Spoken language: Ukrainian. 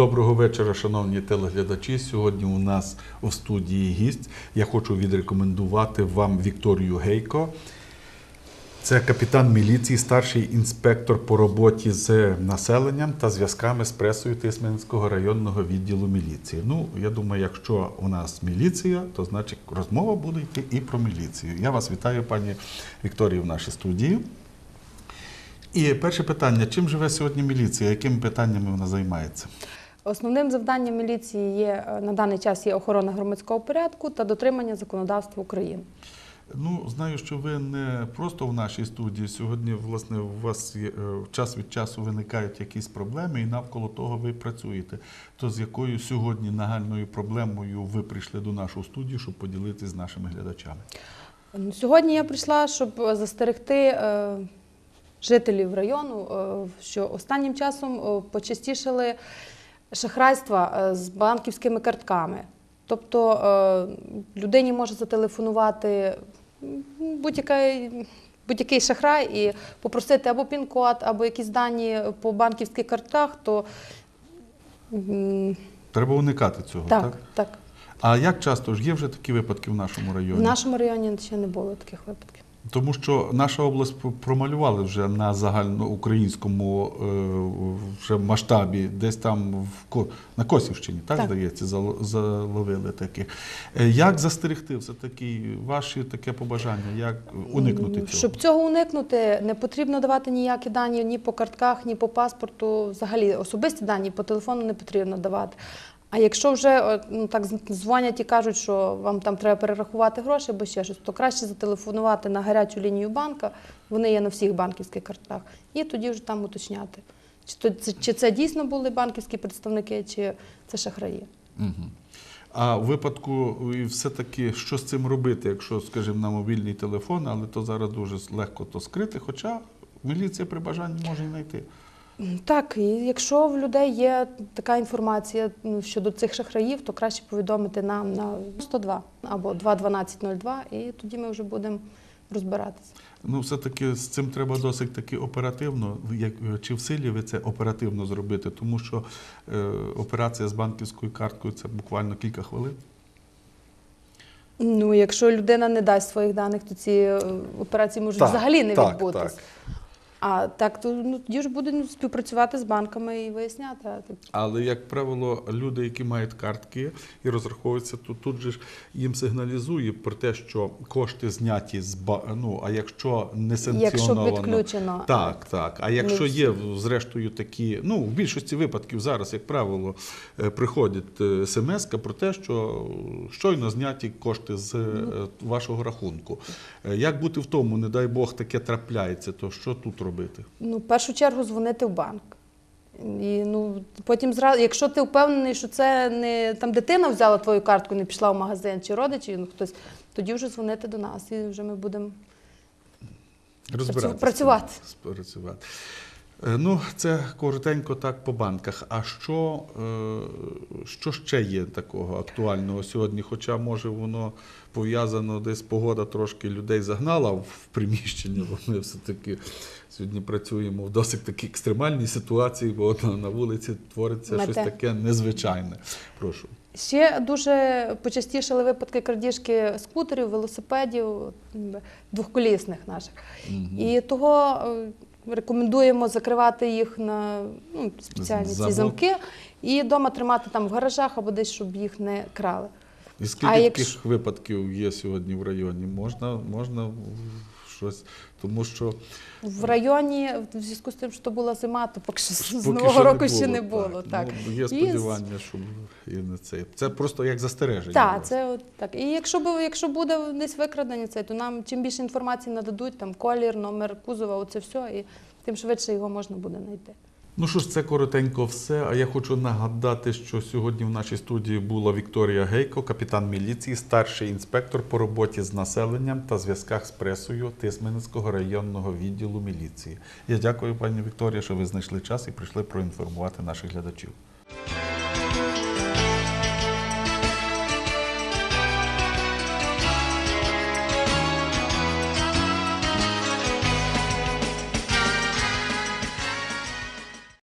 Доброго вечора, шановні телеглядачі. Сьогодні у нас у студії гість. Я хочу відрекомендувати вам Вікторію Гейко. Це капітан міліції, старший інспектор по роботі з населенням та зв'язками з пресою Тисменського районного відділу міліції. Ну, я думаю, якщо у нас міліція, то значить розмова буде йти і про міліцію. Я вас вітаю, пані Вікторію, в нашій студії. І перше питання: чим живе сьогодні міліція? Якими питаннями вона займається? Основним завданням міліції є е, на даний час є охорона громадського порядку та дотримання законодавства України. Ну, знаю, що ви не просто в нашій студії. Сьогодні, власне, у вас є, е, час від часу виникають якісь проблеми, і навколо того ви працюєте. То з якою сьогодні нагальною проблемою ви прийшли до нашої студії, щоб поділитися з нашими глядачами? Сьогодні я прийшла, щоб застерегти е, жителів району, е, що останнім часом е, почастішали шахрайства е, з банківськими картками. Тобто е, людині може зателефонувати будь-який, будь-який шахрай і попросити або пін-код, або якісь дані по банківських картках, то Треба уникати цього, так? так, так. А А як часто ж є вже такі випадки в нашому районі? В нашому районі ще не було таких випадків. Тому що наша область пр- промалювали вже на загальноукраїнському е, вже масштабі, десь там в на Косівщині, так, Так. здається, зал- заловили таких. Е, Як застерегти все таки ваші таке побажання? Як уникнути цього? Щоб цього уникнути, не потрібно давати ніякі дані ні по картках, ні по паспорту. Взагалі особисті дані по телефону не потрібно давати. А якщо вже ну, так дзвонять і кажуть, що вам там треба перерахувати гроші або ще щось, то краще зателефонувати на гарячу лінію банка. Вони є на всіх банківських картках, і тоді вже там уточняти, чи то чи це дійсно були банківські представники, чи це шахраї. Мгм. А в випадку і все-таки що з цим робити, якщо, скажімо, на мобільний телефон, але то зараз дуже легко то скрити, хоча міліція при бажанні може знайти. Так, і якщо в людей є така інформація щодо цих шахраїв, то краще повідомити нам на 102 або 21202, і тоді ми вже будемо розбиратися. Ну, все-таки з цим треба досить таки оперативно. Як, чи в силі ви це оперативно зробити? Тому що е, операція з банківською карткою це буквально кілька хвилин. Ну, якщо людина не дасть своїх даних, то ці е, операції можуть Так, взагалі не так, відбутись. так. А так, то ну, тоді ж будемо співпрацювати з банками і виясняти. Але, як правило, люди, які мають картки і розраховуються, то тут же ж їм сигналізує про те, що кошти зняті з ну, а якщо не Якщо санкціоновано. відключено. Так, так. А якщо є зрештою такі, ну в більшості випадків зараз, як правило, е, приходить смс про те, що щойно зняті кошти з е, вашого рахунку. Е, Як бути в тому, не дай Бог, таке трапляється, то що тут робити? Ну, в першу чергу дзвонити в банк. І, ну, потім зразу, якщо ти впевнений, що це не там дитина взяла твою картку, не пішла в магазин чи родичі, ну хтось, тоді вже дзвонити до нас і вже ми будемо. Працювати. Працювати. Е, Ну, це коротенько так по банках. А що, е, що ще є такого актуального сьогодні? Хоча, може, воно пов'язано десь погода трошки людей загнала в приміщення, бо ми все-таки сьогодні працюємо в досить такій екстремальній ситуації, бо на- вулиці твориться Мете. щось таке незвичайне. Прошу. Ще дуже почастішали випадки крадіжки скутерів, велосипедів, двохколісних наших. І того е, рекомендуємо закривати їх на ну, спеціальні ці замки і вдома тримати там в гаражах або десь, щоб їх не крали. І скільки А якщо- випадків є сьогодні в районі? Можна, можна щось, тому що В районі, в зв'язку з тим, що була зима, то поки що з Поки нового що року ще не було. Так. Ну, є сподівання, що і не це. Це просто як застереження. Так, це от так. І якщо б якщо буде десь викрадення це, то нам чим більше інформації нададуть, там колір, номер кузова, оце все, і тим швидше його можна буде знайти. Ну що ж, це коротенько все. А я хочу нагадати, що сьогодні в нашій студії була Вікторія Гейко, капітан міліції, старший інспектор по роботі з населенням та зв'язках з пресою Тисменницького районного відділу міліції. Я дякую, пані Вікторія, що ви знайшли час і прийшли проінформувати наших глядачів.